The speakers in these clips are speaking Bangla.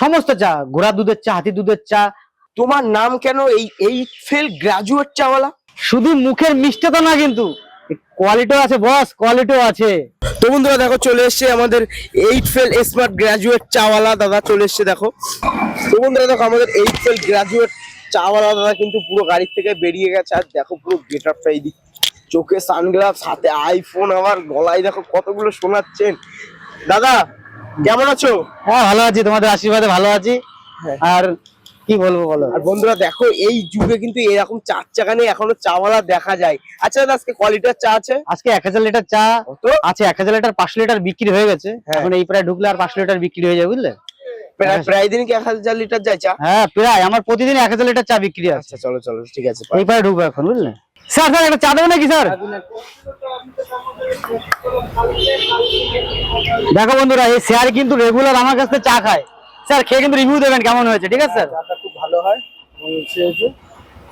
সমস্ত চা ঘোড়া দুধের চা হাতি দুধের চা। তোমার নাম কেন এই এই ফেল গ্রাজুয়েট চাওয়ালা? শুধু মুখের মিষ্টতা না কিন্তু কোয়ালিটিও আছে বস কোয়ালিটিও আছে। তো বন্ধুরা দেখো চলে এসছে আমাদের এইট ফেল স্মার্ট গ্রাজুয়েট চাওয়ালা দাদা চলে এসছে দেখো। তো বন্ধুরা দেখো আমাদের এইট ফেল গ্রাজুয়েট চাওয়ালা দাদা কিন্তু পুরো গাড়ি থেকে বেরিয়ে গেছে আর দেখো পুরো গেট আপটা এই দিক চোখে সানগ্লাস হাতে আইফোন আবার গলায় দেখো কতগুলো শোনাচ্ছেন। দাদা কেমন আছো? হ্যাঁ ভালো আছি তোমাদের আশীর্বাদে ভালো আছি। হ্যাঁ। আর কি বলব বলো? আর বন্ধুরা দেখো এই যুগে কিন্তু এরকম চার চাকা নিয়ে এখনও চাওয়ালা দেখা যায়। আচ্ছা দাদা আজকে কোয়ালিটার চা আছে? আজকে এক হাজার লিটার চা আছে এক হাজার লিটার পাঁচশো লিটার বিক্রি হয়ে গেছে। হ্যাঁ। এখন এই প্রায় ঢুকলে আর পাঁচশো লিটার বিক্রি হয়ে যাবে বুঝলে? প্রায় প্রায় দিন কি এক হাজার লিটার যায় চা? হ্যাঁ প্রায় আমার প্রতিদিন এক হাজার লিটার চা বিক্রি আছে। আচ্ছা চলো চলো ঠিক আছে এই প্রায় ঢুকবো এখন বুঝলে? স্যার স্যার একটা চা দেবো নাকি স্যার? দেখো বন্ধুরা এই স্যার কিন্তু রেগুলার আমার কাছ থেকে চা খায়। স্যার খেয়ে কিন্তু রিভিউ দেবেন কেমন হয়েছে ঠিক আছে? স্যার চাটা খুব ভালো হয়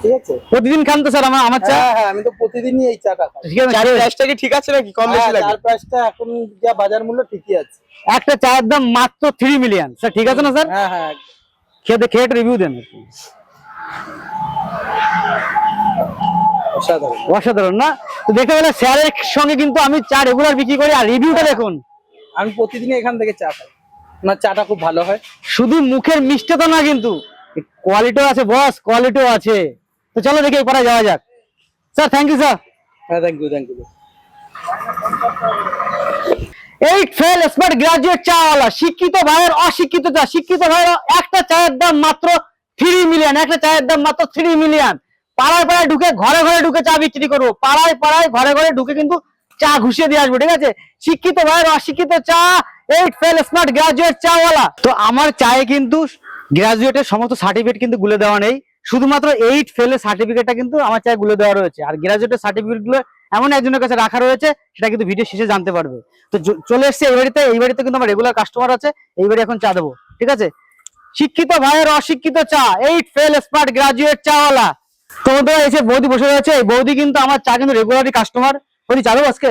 ঠিক আছে? প্রতিদিন খান তো স্যার আমার আমার চা হ্যাঁ হ্যাঁ আমি তো প্রতিদিনই এই চাটা খাই। ঠিক আছে প্রাইসটা কি ঠিক আছে নাকি? কম বেশি হ্যাঁ, লাগে? প্রাইসটা এখন যা বাজার মূল্য ঠিকই আছে। একটা চায়ের দাম মাত্র থ্রি মিলিয়ন স্যার ঠিক আছে না স্যার? হ্যাঁ হ্যাঁ খেয়ে খেয়ে রিভিউ দেন। অসাধারণ। না? তো দেখতে গেলে স্যারের সঙ্গে কিন্তু আমি চা রেগুলার বিক্রি করি আর রিভিউটা দেখুন। আমি প্রতিদিনই এখান থেকে চা খাই। আমার চাটা খুব ভালো হয়। শুধু মুখের মিষ্টতা না কিন্তু কোয়ালিটিও আছে বস কোয়ালিটিও আছে। তো চলো দেখি পরে যাওয়া যাক। স্যার থ্যাংক ইউ স্যার হ্যাঁ thank you thank you eight fail smart graduate চাওয়ালা শিক্ষিত ভাইয়ের অশিক্ষিত চা শিক্ষিত ভাইয়ের একটা চায়ের দাম মাত্র থ্রি মিলিয়ন একটা চায়ের দাম মাত্র থ্রি মিলিয়ন পাড়ায় পাড়ায় ঢুকে, ঘরে ঘরে ঢুকে চা বিক্রি করব। পাড়ায় পাড়ায় ঘরে ঘরে ঢুকে কিন্তু চা ঘুষিয়ে দিয়ে আসব, ঠিক আছে? শিক্ষিত ভাইয়ের অশিক্ষিত চা এইট ফেল স্মার্ট গ্রাজুয়েট চাওয়ালা। তো আমার চায়ে কিন্তু গ্রাজুয়েটের সমস্ত সার্টিফিকেট কিন্তু গুলে দেওয়া নেই। শুধুমাত্র এইট ফেলের সার্টিফিকেটটা কিন্তু আমার চায়ে গুলে দেওয়া রয়েছে। আর গ্রাজুয়েটের সার্টিফিকেটগুলো এমন একজনের কাছে রাখা রয়েছে, সেটা কিন্তু ভিডিও শেষে জানতে পারবে। তো চলে এসছে এই বাড়িতে এই বাড়িতে কিন্তু আমার রেগুলার কাস্টমার আছে, এই বাড়ি এখন চা দেবো, ঠিক আছে? শিক্ষিত ভাইয়ের অশিক্ষিত চা এইট ফেল স্মার্ট গ্রাজুয়েট চাওয়ালা। তো বন্ধুরা এসে বৌদি বসে রয়েছে এই বৌদি কিন্তু আমার চা কিন্তু রেগুলারই কাস্টমার বৌদি চা দেবো আজকে?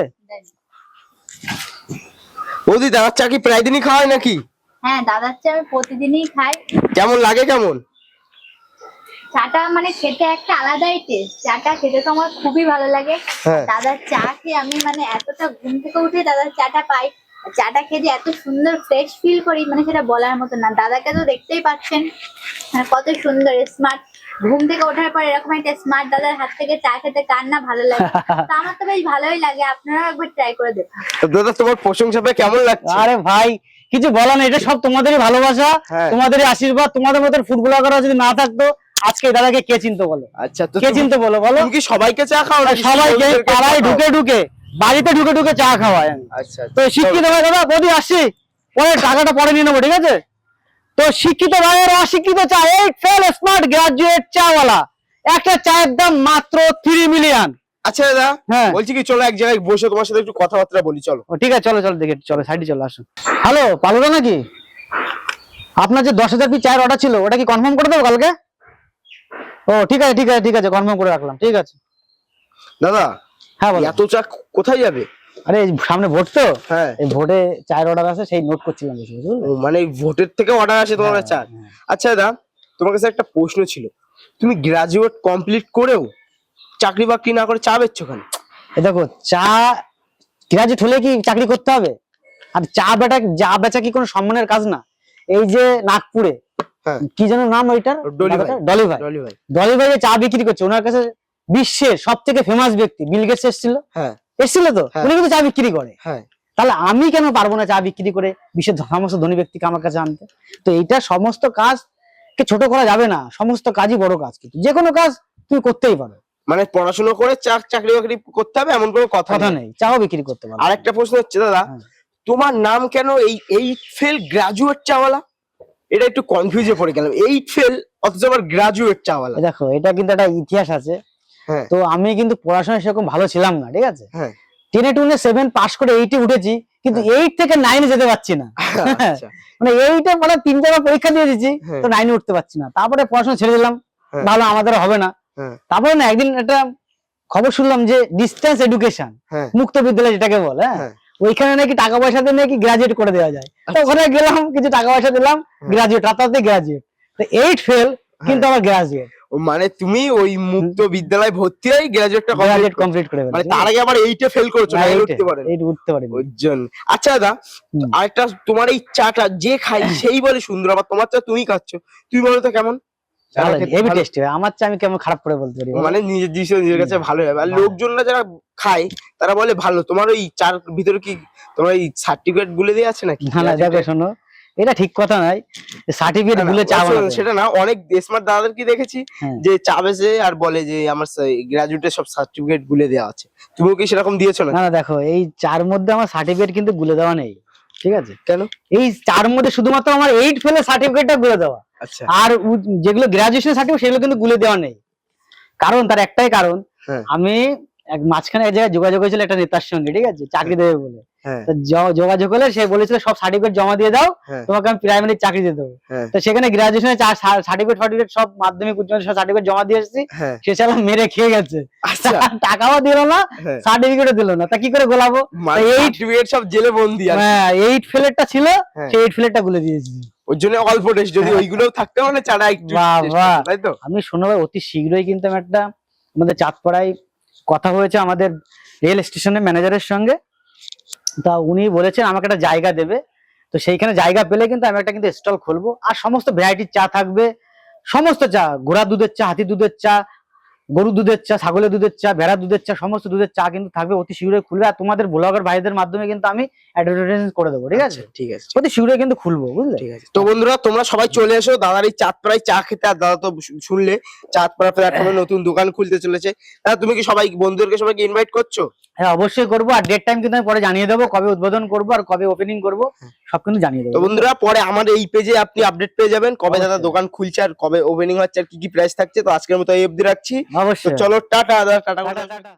বৌদি দাদার চা কি প্রায় দিনই খাওয়ায় নাকি? হ্যাঁ দাদার চা আমি প্রতিদিনই খাই। কেমন লাগে কেমন? চাটা মানে খেতে একটা আলাদাই টেস্ট চাটা খেতে তো আমার খুবই ভালো লাগে। হ্যাঁ। দাদার চা খেয়ে আমি মানে এতটা ঘুম থেকে উঠে দাদার চাটা পাই। আর চাটা খেয়ে যে এত সুন্দর ফ্রেশ ফিল করি মানে সেটা বলার মতো না। দাদাকে তো দেখতেই পাচ্ছেন মানে কত সুন্দর স্মার্ট ঘুম থেকে ওঠার পর এরকম একটা স্মার্ট দাদার হাত থেকে চা খেতে কার না ভালো লাগে? তো আমার তো বেশ ভালোই লাগে আপনারাও একবার ট্রাই করে দেখুন। দাদা তোমার প্রশংসা পেয়ে কেমন লাগছে? আরে ভাই কিছু বলার নেই এটা সব তোমাদেরই ভালোবাসা হ্যাঁ। তোমাদেরই আশীর্বাদ তোমাদের মতো ফুটবলাররা যদি না থাকতো আজকে দাদাকে কে চিনতো বলো? আচ্ছা তো কে চিনতো বলো বলো? তুমি কি সবাইকে চা খাও নাকি? সবাইকে পাড়ায় ঢুকে ঢুকে বাড়িতে ঢুকে ঢুকে চা খাওয়ায়। আচ্ছা তো শিক্ষিত ভাই দাদা বদি আসছি। পরে টাকাটা পরে নিয়ে নেব ঠিক আছে? তো শিক্ষিত ভাইয়ের অশিক্ষিত চা এইট ফেল স্মার্ট গ্রাজুয়েট চাওয়ালা। একটা চায়ের দাম মাত্র থ্রি মিলিয়ন আচ্ছা দাদা হ্যাঁ। বলছি কি চলো এক জায়গায় বসে তোমার সাথে একটু কথাবার্তা বলি চলো। ঠিক আছে চলো চলো দেখে চলো সাইডে চলো আসুন হ্যালো পালুদা নাকি? আপনার যে দশ হাজার পিস চায়ের অর্ডার ছিল ওটা কি কনফার্ম করে দেবো কালকে? ও ঠিক আছে ঠিক আছে ঠিক আছে কনফার্ম করে রাখলাম ঠিক আছে। দাদা হ্যাঁ বলো। এত চা কোথায় যাবে? আরে সামনে ভোট তো? হ্যাঁ। এই ভোটে চায়ের অর্ডার আছে সেই নোট করছিলাম মানে ভোটের থেকে অর্ডার আসে তোমার হ্যাঁ, চা হ্যাঁ। আচ্ছা দাদা তোমার কাছে একটা প্রশ্ন ছিল। তুমি গ্রাজুয়েট কমপ্লিট করেও চাকরি বাকরি না করে চা বেচছো কেন? দেখো চা গ্রাজুয়েট হলে কি চাকরি করতে হবে? আর চা বেটা চা বেচা কি কোনো সম্মানের কাজ না? এই যে নাগপুরে হ্যাঁ। কি যেন নাম ওইটার? ডলি ভাই। ডলি ভাই ডলি ভাই ডলি ভাই যে চা বিক্রি করছে ওনার কাছে বিশ্বের সব থেকে ফেমাস ব্যক্তি বিল গেটস এসেছিল। হ্যাঁ। এসেছিল তো? হ্যাঁ। উনি কিন্তু চা বিক্রি করে। হ্যাঁ। তাহলে আমি কেন পারব না চা বিক্রি করে? বিশ্বের সমস্ত ধনী ব্যক্তিকে আমার কাছে আনতে। তো এইটা সমস্ত কাজ কে ছোট করা যাবে না। সমস্ত কাজই বড় কাজ কিন্তু। যে কোনো কাজ তুমি করতেই পারো। মানে পড়াশোনা করে চাকরি বাকরি করতে হবে এমন কোনো কথা কথা নেই। চাও বিক্রি করতে পারো। আর একটা প্রশ্ন হচ্ছে দাদা হ্যাঁ। তোমার নাম কেন এই এইট ফেল গ্রাজুয়েট চাওয়ালা? এটা একটু কনফিউজে পড়ে গেলাম। এইট ফেল অথচ আবার গ্রাজুয়েট চাওয়ালা। দেখো এটা কিন্তু একটা ইতিহাস আছে। তো আমি কিন্তু পড়াশোনায় সেরকম ভালো ছিলাম না ঠিক আছে? হ্যাঁ। টেনে টুনে সেভেন পাস করে এইটে উঠেছি কিন্তু এইট থেকে নাইনে যেতে পারছি না। আচ্ছা। মানে এইটে মানে তিন জায়গা পরীক্ষা দিয়ে দিচ্ছি হ্যাঁ। তো নাইনে উঠতে পারছি না। তারপরে পড়াশোনা ছেড়ে দিলাম হ্যাঁ। ভালো আমাদের হবে না। হ্যাঁ। তারপরে না একদিন একটা খবর শুনলাম যে ডিস্টেন্স এডুকেশন হ্যাঁ। মুক্ত বিদ্যালয় যেটাকে বলে হ্যাঁ? হ্যাঁ। ওইখানে নাকি টাকা পয়সা দিয়ে নাকি গ্রাজুয়েট করে দেওয়া যায়। তো ওখানে গেলাম কিছু টাকা পয়সা দিলাম গ্রাজুয়েট রাতারাতি গ্রাজুয়েট তো এইট ফেল কিন্তু আমার গ্রাজুয়েট মানে তুমি ওই মুক্ত বিদ্যালয় ভর্তি হয়ে গ্রাজুয়েটটা গ্রাজুয়েট কমপ্লিট কমপ্লিট করে মানে তার আগে আবার এইটা ফেল করেছ না উঠতে পারে এইট উঠতে পারিনি। ওর জন্য। আচ্ছা দাদা আরেকটা তোমার এই চাটা যে খাই সেই বলে সুন্দর আবার তোমার চা তুমি খাচ্ছ। তুমি বলো তো কেমন? হেভি? টেস্টি আমার চা আমি কেমন খারাপ করে বলতে পারি মানে নিজের জিনিস নিজের কাছে ভালো হবে আর। লোকজনরা যারা খায় তারা বলে ভালো। তোমার ওই চার ভিতরে কি তোমার এই সার্টিফিকেট গুলে দিয়ে আছে নাকি? না না দেখো শোনো। এটা ঠিক কথা নয়। সার্টিফিকেটগুলো চা সেটা না অনেক স্মার্ট দাদাদের কি দেখেছি? হ্যাঁ। যে চা বেচে আর বলে যে আমার গ্রাজুয়েটের সব সার্টিফিকেট গুলে দেওয়া আছে। তুমিও কি সেরকম দিয়েছ না না না দেখো এই চার মধ্যে আমার সার্টিফিকেট কিন্তু গুলে দেওয়া নেই। ঠিক আছে? কেন? এই চার মধ্যে শুধুমাত্র আমার এইট ফেলে সার্টিফিকেটটা গুলে দেওয়া। আচ্ছা। আর যেগুলো গ্রাজুয়েশন সার্টিফিকেট সেগুলো কিন্তু গুলে দেওয়া নেই। কারণ তার একটাই কারণ হ্যাঁ। আমি এক মাঝখানে এক জায়গায় যোগাযোগ হয়েছিল একটা নেতার সঙ্গে ঠিক আছে? চাকরি দেবে বলে। হ্যাঁ। যোগাযোগ হলে সে বলেছিল সব সার্টিফিকেট জমা দিয়ে দাও হ্যাঁ। তোমাকে আমি প্রাইমারি চাকরি দিয়ে দেবো। হ্যাঁ। তো সেখানে গ্রাজুয়েশনের সার্টিফিকেট ফার্টিফিকেট সব মাধ্যমিক উচ্চ সব সার্টিফিকেট জমা দিয়ে এসেছি। হ্যাঁ। সে চালা মেরে খেয়ে গেছে। আচ্ছা। টাকাও দিল না হ্যাঁ। সার্টিফিকেটও দিল না। তা কি করে গোলাবো? মানে এই- সব জেলে বন্দি হ্যাঁ এইট ফেলেরটা ছিল হ্যাঁ। সেই এইট ফেলেরটা গুলে দিয়েছি। ওর জন্য অল্প টেস্ট যদি ওইগুলোও থাকতে মানে চাটা একটু তাই তো? আমি শোনো ভাই অতি শীঘ্রই কিন্তু আমি একটা আমাদের চাঁদপাড়ায় কথা হয়েছে আমাদের রেল স্টেশনের ম্যানেজারের সঙ্গে। তা উনি বলেছেন, আমাকে একটা জায়গা দেবে। তো সেইখানে জায়গা পেলে কিন্তু আমি একটা কিন্তু স্টল খুলবো। আর সমস্ত ভ্যারাইটির চা থাকবে। সমস্ত চা ঘোড়া দুধের চা, হাতি দুধের চা গরু দুধের চা ছাগলের দুধের চা ভেড়া দুধের চা সমস্ত দুধের চা কিন্তু থাকবে। অতি শীঘ্রই খুলবে। আর তোমাদের ব্লগার ভাইদের মাধ্যমে কিন্তু আমি অ্যাডভার্টাইজ করে দেবো ঠিক আছে? আচ্ছা, ঠিক আছে। অতি শীঘ্রই কিন্তু খুলবো বুঝলে? ঠিক আছে। তো বন্ধুরা তোমরা সবাই চলে এসো। দাদার এই চাঁদপাড়ায় চা খেতে। আর দাদা তো শুনলে চাঁদপাড়া প্ল্যাটফর্মে নতুন দোকান খুলতে চলেছে। দাদা তুমি কি সবাই বন্ধুদেরকে সবাইকে ইনভাইট করছ? হ্যাঁ অবশ্যই করব। আর ডেট টাইম কিন্তু আমি পরে জানিয়ে দেবো কবে উদ্বোধন করব আর কবে ওপেনিং করব সব কিন্তু জানিয়ে তো দেবো বন্ধুরা পরে আমার এই পেজে আপনি আপডেট পেয়ে যাবেন কবে দাদা দোকান খুলছে আর কবে ওপেনিং হচ্ছে আর কি কি প্রাইস থাকছে। তো আজকের মতো এই অবধি রাখছি। তো অবশ্যই চলো টাটা দাদা টাটা টাটা, টাটা।